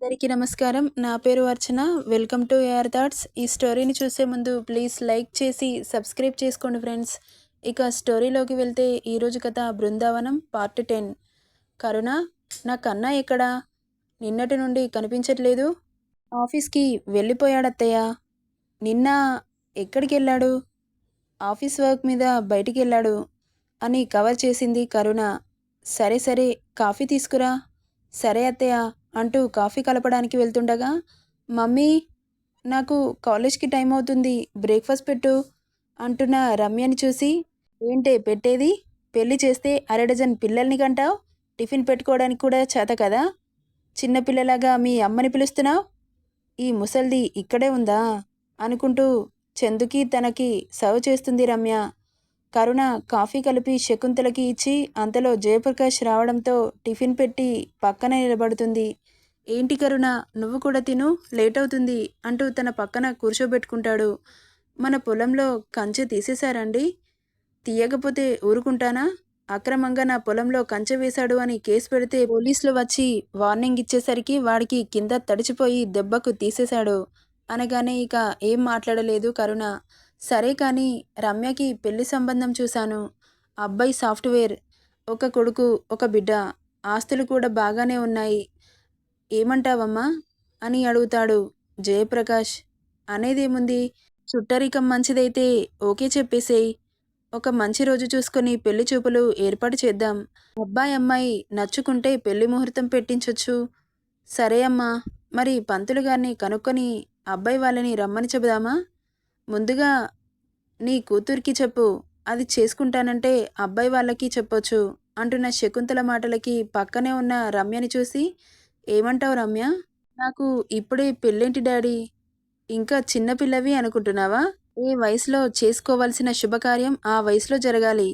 అందరికీ నమస్కారం. నా పేరు Archana. Welcome to AR thoughts. ఈ స్టోరీని చూసే ముందు ప్లీజ్ లైక్ చేసి సబ్స్క్రైబ్ చేసుకోండి ఫ్రెండ్స్. ఇక స్టోరీలోకి వెళ్తే ఈరోజు కథ బృందావనం పార్ట్ టెన్. కరుణ నా కన్నా ఎక్కడా? నిన్నటి నుండి కనిపించట్లేదు. ఆఫీస్కి వెళ్ళిపోయాడత్తయ్య. నిన్న ఎక్కడికి వెళ్ళాడు ఆఫీస్ వర్క్ మీద బయటికి వెళ్ళాడు అని కవర్ చేసింది కరుణ. సరే సరే కాఫీ తీసుకురా. సరే అత్తయ్య. అంటూ కాఫీ కలపడానికి వెళ్తుండగా మమ్మీ నాకు కాలేజ్కి టైం అవుతుంది బ్రేక్ఫాస్ట్ పెట్టు అంటున్న రమ్యని చూసి ఏంటే పెట్టేది? పెళ్ళి చేస్తే అర డజన్ పిల్లల్ని కంటావు? టిఫిన్ పెట్టుకోవడానికి కూడా చేత కదా? చిన్నపిల్లలాగా మీ అమ్మని పిలుస్తున్నావు? ఈ ముసల్ది ఇక్కడే ఉందా? అనుకుంటూ చందుకి తనకి సర్వ్ చేస్తుంది రమ్య. కరుణ కాఫీ కలిపి శకుంతలకి ఇచ్చి అంతలో జయప్రకాష్ రావడంతో టిఫిన్ పెట్టి పక్కన నిలబడుతుంది. ఏంటి కరుణ? నువ్వు కూడా తిను? లేట్ అవుతుంది అంటూ తన పక్కన కూర్చోబెట్టుకుంటాడు. మన పొలంలో కంచె తీసేశారండి? తీయకపోతే ఊరుకుంటానా? అక్రమంగా నా పొలంలో కంచె వేశాడు అని కేసు పెడితే పోలీసులు వచ్చి వార్నింగ్ ఇచ్చేసరికి వాడికి కింద తడిచిపోయి దెబ్బకు తీసేశాడు. అనగానే ఇక ఏం మాట్లాడలేదు కరుణ. సరే కానీ రమ్యకి పెళ్ళి సంబంధం చూశాను. అబ్బాయి సాఫ్ట్వేర్ ఒక కొడుకు ఒక బిడ్డ ఆస్తులు కూడా బాగానే ఉన్నాయి. ఏమంటావమ్మా? అని అడుగుతాడు జయప్రకాష్. అనేదేముంది? చుట్టరికం మంచిదైతే ఓకే చెప్పేసేయ్. ఒక మంచి రోజు చూసుకుని పెళ్ళి చూపులు ఏర్పాటు చేద్దాం. అబ్బాయి అమ్మాయి నచ్చుకుంటే పెళ్ళి ముహూర్తం పెట్టించొచ్చు. సరే అమ్మా. మరి పంతులు గారిని కనుక్కొని అబ్బాయి వాళ్ళని రమ్మని చెబుదామా? ముందుగా నీ కూతురికి చెప్పు. అది చేసుకుంటానంటే అబ్బాయి వాళ్ళకి చెప్పొచ్చు అంటున్న శకుంతల మాటలకి పక్కనే ఉన్న రమ్యని చూసి ఏమంటావు రమ్య? నాకు ఇప్పుడే పెళ్ళేంటి డాడీ? ఇంకా చిన్నపిల్లవి అనుకుంటున్నావా? ఏ వయసులో చేసుకోవాల్సిన శుభకార్యం ఆ వయసులో జరగాలి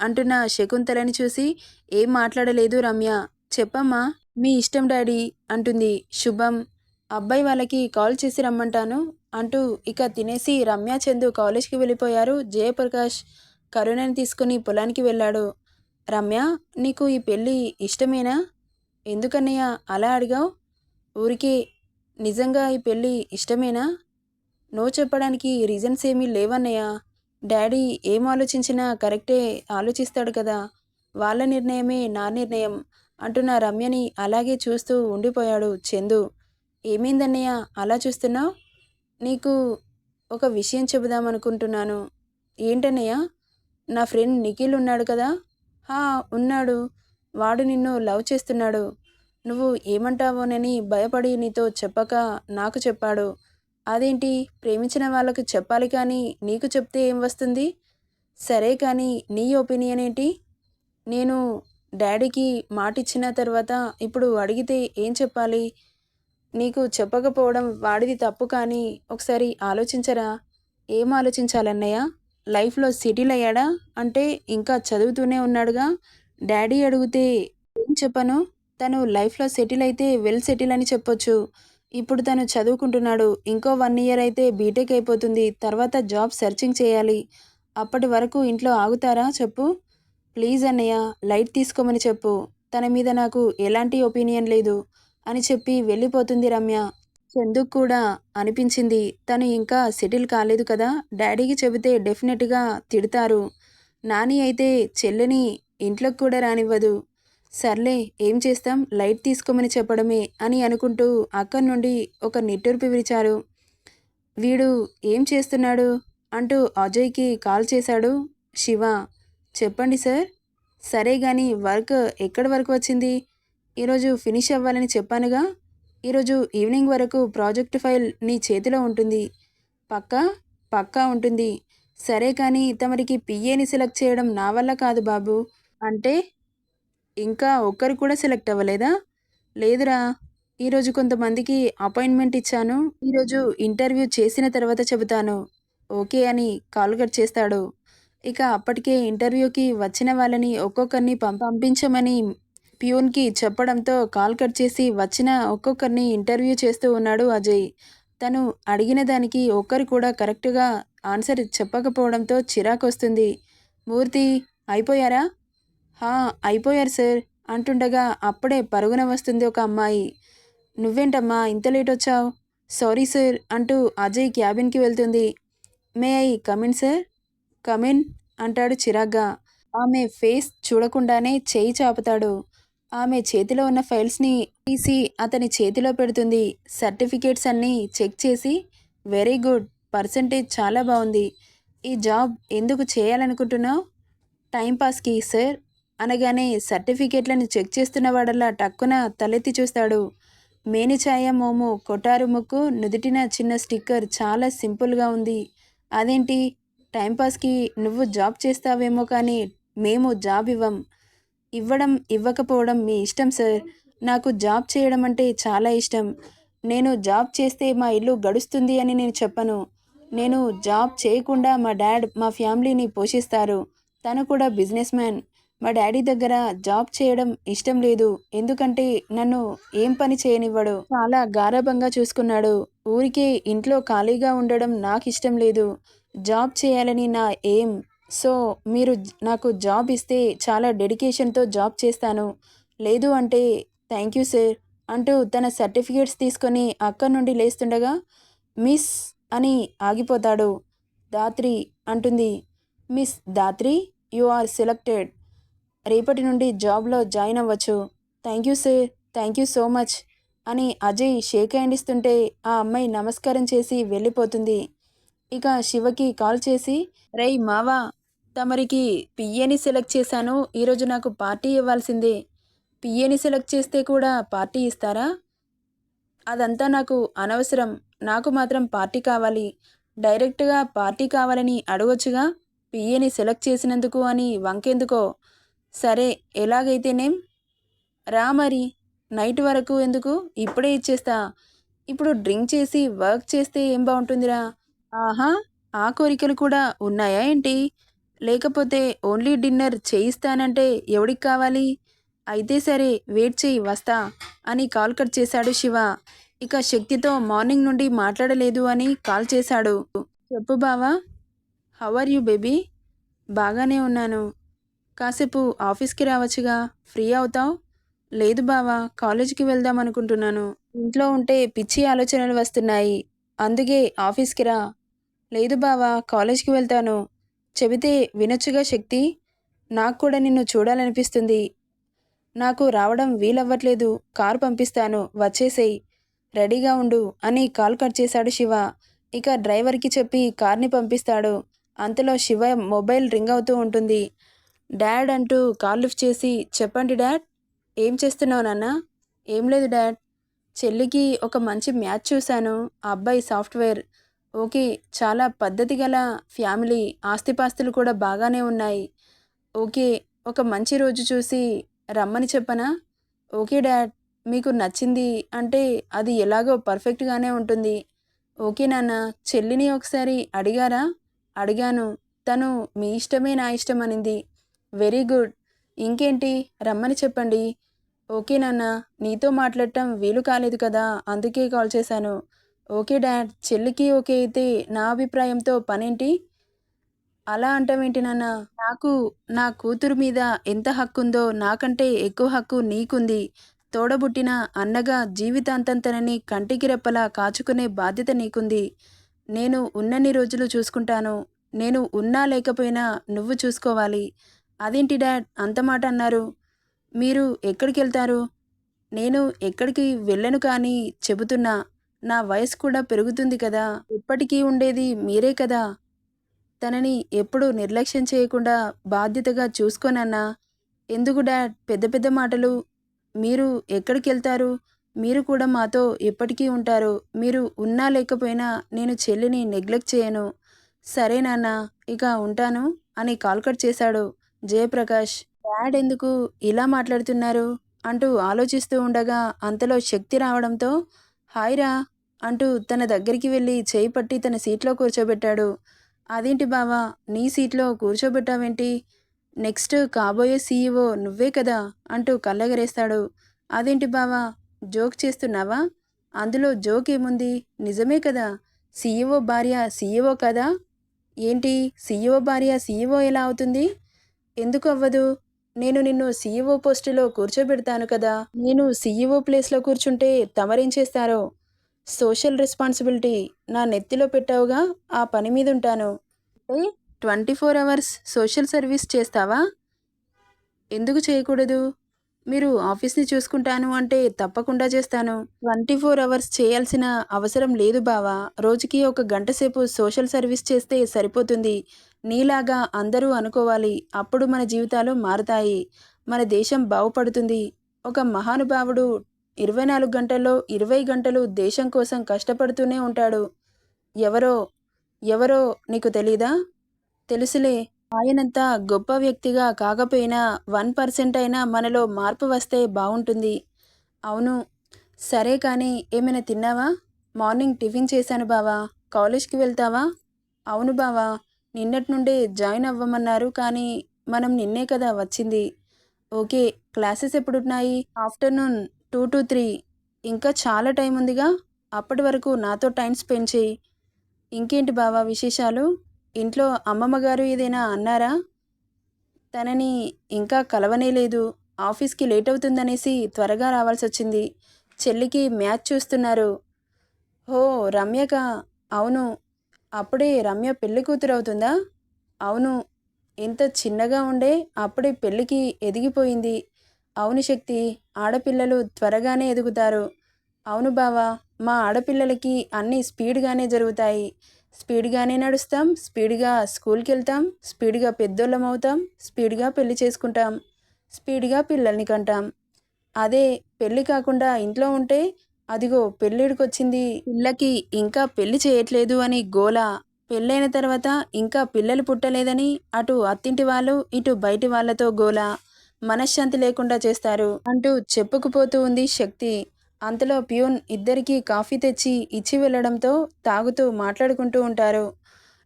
అంటున్న శకుంతలని చూసి ఏం మాట్లాడలేదు రమ్య. చెప్పమ్మా. మీ ఇష్టం డాడీ అంటుంది శుభం అబ్బాయి వాళ్ళకి కాల్ చేసి రమ్మంటాను అంటూ ఇక తినేసి రమ్య చందు కాలేజ్కి వెళ్ళిపోయారు. జయప్రకాష్ కరుణని తీసుకుని పొలానికి వెళ్ళాడు. రమ్య నీకు ఈ పెళ్ళి ఇష్టమేనా? ఎందుకన్నయ్య అలా అడిగావు? ఊరికి నిజంగా ఈ పెళ్ళి ఇష్టమేనా? నో చెప్పడానికి రీజన్స్ ఏమీ లేవన్నయ్య. డాడీ ఏం ఆలోచించినా కరెక్టే ఆలోచిస్తాడు కదా. వాళ్ళ నిర్ణయమే నా నిర్ణయం అంటున్న రమ్యని అలాగే చూస్తూ ఉండిపోయాడు చందు. ఏమైందన్నయ్య? అలా చూస్తున్నావు? నీకు ఒక విషయం చెబుదామనుకుంటున్నాను. ఏంటన్నయ్య? నా ఫ్రెండ్ నిఖిల్ ఉన్నాడు కదా? హా ఉన్నాడు. వాడు నిన్ను లవ్ చేస్తున్నాడు. నువ్వు ఏమంటావోనని భయపడి నీతో చెప్పక నాకు చెప్పాడు. అదేంటి? ప్రేమించిన వాళ్ళకు చెప్పాలి కానీ నీకు చెప్తే ఏం వస్తుంది? సరే కానీ నీ ఒపీనియన్ ఏంటి? నేను డాడీకి మాట ఇచ్చిన తర్వాత ఇప్పుడు అడిగితే ఏం చెప్పాలి? నీకు చెప్పకపోవడం వాడిది తప్పు కానీ ఒకసారి ఆలోచించరా? ఏం ఆలోచించాలన్నయ్య? లైఫ్లో సెటిల్ అయ్యాడా అంటే ఇంకా చదువుతూనే ఉన్నాడుగా? డాడీ అడిగితే ఏం చెప్పను? తను లైఫ్లో సెటిల్ అయితే వెల్ సెటిల్ అని చెప్పొచ్చు. ఇప్పుడు తను చదువుకుంటున్నాడు. ఇంకో వన్ ఇయర్ అయితే బీటెక్ అయిపోతుంది. తర్వాత జాబ్ సెర్చింగ్ చేయాలి. అప్పటి వరకు ఇంట్లో ఆగుతారా చెప్పు? ప్లీజ్ అన్నయ్య లైట్ తీసుకోమని చెప్పు. తన మీద నాకు ఎలాంటి ఒపీనియన్ లేదు. అని చెప్పి వెళ్ళిపోతుంది రమ్య. చందుకు కూడా అనిపించింది. తను ఇంకా సెటిల్ కాలేదు కదా? డాడీకి చెబితే డెఫినెట్గా తిడతారు. నాని అయితే చెల్లెని ఇంట్లోకి కూడా రానివ్వదు. సర్లే ఏం చేస్తాం? లైట్ తీసుకోమని చెప్పడమే అని అనుకుంటూ అక్కడి నుండి ఒక నిట్టూర్పు విరిచారు. వీడు ఏం చేస్తున్నాడు? అంటూ అజయ్కి కాల్ చేశాడు శివ. చెప్పండి సార్. సరే కానీ వర్క్ ఎక్కడి వరకు వచ్చింది? ఈరోజు ఫినిష్ అవ్వాలని చెప్పానుగా ఈరోజు ఈవినింగ్ వరకు ప్రాజెక్ట్ ఫైల్ నీ చేతిలో ఉంటుంది. పక్కా? పక్కా ఉంటుంది. సరే కానీ తమరికి పిఏని సెలెక్ట్ చేయడం నా వల్ల కాదు బాబు. అంటే? ఇంకా ఒక్కరు కూడా సెలెక్ట్ అవ్వలేదా? లేదురా. ఈరోజు కొంతమందికి అపాయింట్మెంట్ ఇచ్చాను. ఈరోజు ఇంటర్వ్యూ చేసిన తర్వాత చెబుతాను. ఓకే అని కాల్ కట్ చేస్తాడు. ఇక అప్పటికే ఇంటర్వ్యూకి వచ్చిన వాళ్ళని ఒక్కొక్కరిని పంపించమని ప్యూన్కి చెప్పడంతో కాల్ కట్ చేసి వచ్చిన ఒక్కొక్కరిని ఇంటర్వ్యూ చేస్తూ ఉన్నాడు అజయ్. తను అడిగిన దానికి ఒక్కరు కూడా కరెక్ట్గా ఆన్సర్ చెప్పకపోవడంతో చిరాకు వస్తుంది మూర్తి అయిపోయారా? హా అయిపోయారు సార్ అంటుండగా అప్పుడే పరుగున వస్తుంది ఒక అమ్మాయి. నువ్వేంటమ్మా ఇంత లేట్ వచ్చావు? సారీ సార్ అంటూ అజయ్ క్యాబిన్కి వెళ్తుంది. May I come in sir? Come in అంటాడు చిరాగ్గా. ఆమె ఫేస్ చూడకుండానే చేయి చాపుతాడు. ఆమె చేతిలో ఉన్న ఫైల్స్ని తీసి అతని చేతిలో పెడుతుంది. సర్టిఫికేట్స్ అన్నీ చెక్ చేసి వెరీ గుడ్ పర్సంటేజ్ చాలా బాగుంది. ఈ జాబ్ ఎందుకు చేయాలనుకుంటున్నావు? టైంపాస్కి సార్. అనగానే సర్టిఫికేట్లను చెక్ చేస్తున్న వాడల్లా టక్కున తలెత్తి చూస్తాడు. మేనిఛాయ మోము కొటారు ముక్కు నుదుటిన చిన్న స్టిక్కర్ చాలా సింపుల్గా ఉంది. అదేంటి? టైంపాస్కి నువ్వు జాబ్ చేస్తావేమో కానీ మేము జాబ్ ఇవ్వం. ఇవ్వడం ఇవ్వకపోవడం మీ ఇష్టం సార్. నాకు జాబ్ చేయడం అంటే చాలా ఇష్టం. నేను జాబ్ చేస్తే మా ఇల్లు గడుస్తుంది అని నేను చెప్పను. నేను జాబ్ చేయకుండా మా డాడ్ మా ఫ్యామిలీని పోషిస్తారు. తను కూడా బిజినెస్ మ్యాన్. మా డాడీ దగ్గర జాబ్ చేయడం ఇష్టం లేదు. ఎందుకంటే నన్ను ఏం పని చేయనివ్వడు. చాలా గారాభంగా చూసుకున్నాడు. ఊరికే ఇంట్లో ఖాళీగా ఉండడం నాకు ఇష్టం లేదు. జాబ్ చేయాలని నా ఎయిమ్ సో మీరు నాకు జాబ్ ఇస్తే చాలా డెడికేషన్తో జాబ్ చేస్తాను. లేదు అంటే థ్యాంక్ యూ సార్ అంటూ తన సర్టిఫికేట్స్ తీసుకొని అక్కడి నుండి లేస్తుండగా మిస్ అని ఆగిపోతాడు. దాత్రి అంటుంది. Miss Dhatri you are selected. రేపటి నుండి జాబ్లో జాయిన్ అవ్వచ్చు. Thank you sir thank you so much అని అజయ్ షేక్ హ్యాండ్ ఇస్తుంటే ఆ అమ్మాయి నమస్కారం చేసి వెళ్ళిపోతుంది. ఇక శివకి కాల్ చేసి రై మావా తమరికి పిఏని సెలెక్ట్ చేశాను. ఈరోజు నాకు పార్టీ ఇవ్వాల్సిందే. పిఏని సెలెక్ట్ చేస్తే కూడా పార్టీ ఇస్తారా? అదంతా నాకు అనవసరం. నాకు మాత్రం పార్టీ కావాలి. డైరెక్ట్గా పార్టీ కావాలని అడగొచ్చుగా? పిఏని సెలెక్ట్ చేసినందుకు అని వంకెందుకో? సరే ఎలాగైతేనేం? రా మరి. నైట్ వరకు ఎందుకు? ఇప్పుడే ఇచ్చేస్తా. ఇప్పుడు డ్రింక్ చేసి వర్క్ చేస్తే ఏం బాగుంటుందిరా ఆహా ఆ కోరికలు కూడా ఉన్నాయా ఏంటి? లేకపోతే ఓన్లీ డిన్నర్ చేయిస్తానంటే ఎవడికి కావాలి? అయితే సరే వెయిట్ చేయి వస్తా అని కాల్ కట్ చేశాడు శివ. ఇక శక్తితో మార్నింగ్ నుండి మాట్లాడలేదు అని కాల్ చేశాడు. చెప్పు బావా హౌ ఆర్ యూ బేబీ? బాగానే ఉన్నాను. కాసేపు ఆఫీస్కి రావచ్చుగా? ఫ్రీ అవుతావు? లేదు బావా కాలేజీకి వెళ్దాం అనుకుంటున్నాను. ఇంట్లో ఉంటే పిచ్చి ఆలోచనలు వస్తున్నాయి. అందుకే ఆఫీస్కి రా. లేదు బావా కాలేజ్కి వెళ్తాను. చెబితే వినొచ్చుగా శక్తి? నాకు కూడా నిన్ను చూడాలనిపిస్తుంది. నాకు రావడం వీలవ్వట్లేదు. కారు పంపిస్తాను. వచ్చేసేయ్. రెడీగా ఉండు అని కాల్ కట్ చేశాడు శివ. ఇక డ్రైవర్కి చెప్పి కార్ని పంపిస్తాడు. అంతలో శివ మొబైల్ రింగ్ అవుతూ ఉంటుంది. డాడ్ అంటూ కాల్ లిఫ్ట్ చేసి చెప్పండి డాడ్ ఏం చేస్తున్నావు నాన్న? ఏం లేదు డాడ్. చెల్లికి ఒక మంచి మ్యాచ్ చూశాను. ఆ అబ్బాయి సాఫ్ట్వేర్. ఓకే చాలా పద్ధతి గల ఫ్యామిలీ ఆస్తిపాస్తులు కూడా బాగానే ఉన్నాయి. ఓకే ఒక మంచి రోజు చూసి రమ్మని చెప్పనా? ఓకే డాడ్ మీకు నచ్చింది అంటే అది ఎలాగో పర్ఫెక్ట్గానే ఉంటుంది. ఓకే నాన్న చెల్లిని ఒకసారి అడిగారా? అడిగాను. తను మీ ఇష్టమే నా ఇష్టం అనింది. Very good. ఇంకేంటి? రమ్మని చెప్పండి. ఓకే నాన్న నీతో మాట్లాడటం వీలు కాలేదు కదా అందుకే కాల్ చేశాను. ఓకే డాడ్ చెల్లికి ఓకే అయితే నా అభిప్రాయంతో పనేంటి? అలా అంటావేంటి నాన్న? నాకు నా కూతురు మీద ఎంత హక్కు ఉందో నాకంటే ఎక్కువ హక్కు నీకుంది. తోడబుట్టిన అన్నగా జీవితాంతం తనని కంటికి రెప్పలా కాచుకునే బాధ్యత నీకుంది. నేను ఉన్నన్ని రోజులు చూసుకుంటాను. నేను ఉన్నా లేకపోయినా నువ్వు చూసుకోవాలి. అదేంటి డాడ్ అంత మాట అన్నారు? మీరు ఎక్కడికి వెళ్తారు నేను ఎక్కడికి వెళ్ళను కానీ చెబుతున్నా. నా వయసు కూడా పెరుగుతుంది కదా ఇప్పటికీ ఉండేది మీరే కదా? తనని ఎప్పుడూ నిర్లక్ష్యం చేయకుండా బాధ్యతగా చూసుకోనన్నా ఎందుకు డాడ్? పెద్ద పెద్ద మాటలు. మీరు ఎక్కడికి వెళ్తారు మీరు కూడా మాతో ఎప్పటికీ ఉంటారు. మీరు ఉన్నా లేకపోయినా నేను చెల్లిని నెగ్లెక్ట్ చేయను. సరే నాన్న ఇక ఉంటాను అని కాల్ కట్ చేశాడు జయప్రకాష్. డాడ్ ఎందుకు ఇలా మాట్లాడుతున్నారు? అంటూ ఆలోచిస్తూ ఉండగా అంతలో శక్తి రావడంతో హాయ్ రా అంటూ తన దగ్గరికి వెళ్ళి చేయి పట్టి తన సీట్లో కూర్చోబెట్టాడు. అదేంటి బావా? నీ సీట్లో కూర్చోబెట్టావేంటి? నెక్స్ట్ కాబోయే సీఈఓ నువ్వే కదా అంటూ కళ్ళగరేస్తాడు. అదేంటి బావా? జోక్ చేస్తున్నావా? అందులో జోక్ ఏముంది? నిజమే కదా? సీఈఓ భార్య సీఈఓ కదా? ఏంటి? సీఈఓ భార్య సీఈఓ ఎలా అవుతుంది? ఎందుకు అవ్వదు? నేను నిన్ను సీఈఓ పోస్టులో కూర్చోబెడతాను కదా? నేను సీఈఓ ప్లేస్లో కూర్చుంటే తమరేం చేస్తారో? సోషల్ రెస్పాన్సిబిలిటీ నా నెత్తిలో పెట్టావుగా ఆ పని మీద ఉంటాను అంటే twenty four hours social service చేస్తావా? ఎందుకు చేయకూడదు? మీరు ఆఫీస్ని చూసుకుంటాను అంటే తప్పకుండా చేస్తాను. ట్వంటీ ఫోర్ అవర్స్ చేయాల్సిన అవసరం లేదు బావా. రోజుకి ఒక గంట సేపు సోషల్ సర్వీస్ చేస్తే సరిపోతుంది. నీలాగా అందరూ అనుకోవాలి. అప్పుడు మన జీవితాలు మారుతాయి. మన దేశం బాగుపడుతుంది. ఒక మహానుభావుడు ఇరవై నాలుగు గంటల్లో ఇరవై గంటలు దేశం కోసం కష్టపడుతూనే ఉంటాడు. ఎవరో ఎవరో నీకు తెలీదా? తెలుసులే ఆయనంత గొప్ప వ్యక్తిగా కాకపోయినా వన్ పర్సెంట్ అయినా మనలో మార్పు వస్తే బాగుంటుంది అవును సరే కానీ ఏమైనా తిన్నావా? మార్నింగ్ టిఫిన్ చేశాను బావా. కాలేజ్కి వెళ్తావా? అవును బావా నిన్నటి నుండే జాయిన్ అవ్వమన్నారు కానీ మనం నిన్నే కదా వచ్చింది. Okay classes ఎప్పుడున్నాయి? Afternoon two to three. ఇంకా చాలా టైం ఉందిగా. అప్పటి వరకు నాతో టైం స్పెండ్ చేయి. ఇంకేంటి బావా విశేషాలు? ఇంట్లో అమ్మమ్మ గారు ఏదైనా అన్నారా? తనని ఇంకా కలవనే లేదు. ఆఫీస్కి లేట్ అవుతుందనేసి త్వరగా రావాల్సి వచ్చింది. చెల్లికి మ్యాచ్ చూస్తున్నారు. హో రమ్యక. అవును. అప్పుడే రమ్య పెళ్ళి కూతురు అవుతుందా? అవును. ఎంత చిన్నగా ఉండే అప్పుడే పెళ్ళికి ఎదిగిపోయింది. అవును శక్తి ఆడపిల్లలు త్వరగానే ఎదుగుతారు. అవును బావా మా ఆడపిల్లలకి అన్నీ స్పీడ్గానే జరుగుతాయి. స్పీడ్గానే నడుస్తాం స్పీడ్గా స్కూల్కి వెళ్తాం స్పీడ్గా పెద్దోళ్ళం అవుతాం స్పీడ్గా పెళ్ళి చేసుకుంటాం స్పీడ్గా పిల్లల్ని కంటాం. అదే పెళ్ళి కాకుండా ఇంట్లో ఉంటే అదిగో పెళ్ళిడికి వచ్చింది పిల్లకి ఇంకా పెళ్ళి చేయట్లేదు అని గోల. పెళ్ళైన తర్వాత ఇంకా పిల్లలు పుట్టలేదని అటు అత్తింటి వాళ్ళు ఇటు బయటి వాళ్ళతో గోల. మనశ్శాంతి లేకుండా చేస్తారు అంటూ చెప్పుకుపోతూ ఉంది శక్తి. అంతలో ప్యూన్ ఇద్దరికీ కాఫీ తెచ్చి ఇచ్చి వెళ్ళడంతో తాగుతూ మాట్లాడుకుంటూ ఉంటారు.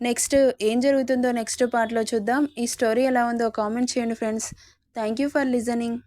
నెక్స్ట్ ఏం జరుగుతుందో నెక్స్ట్ పార్ట్లో చూద్దాం. ఈ స్టోరీ ఎలా ఉందో కామెంట్ చేయండి friends. Thank you for listening.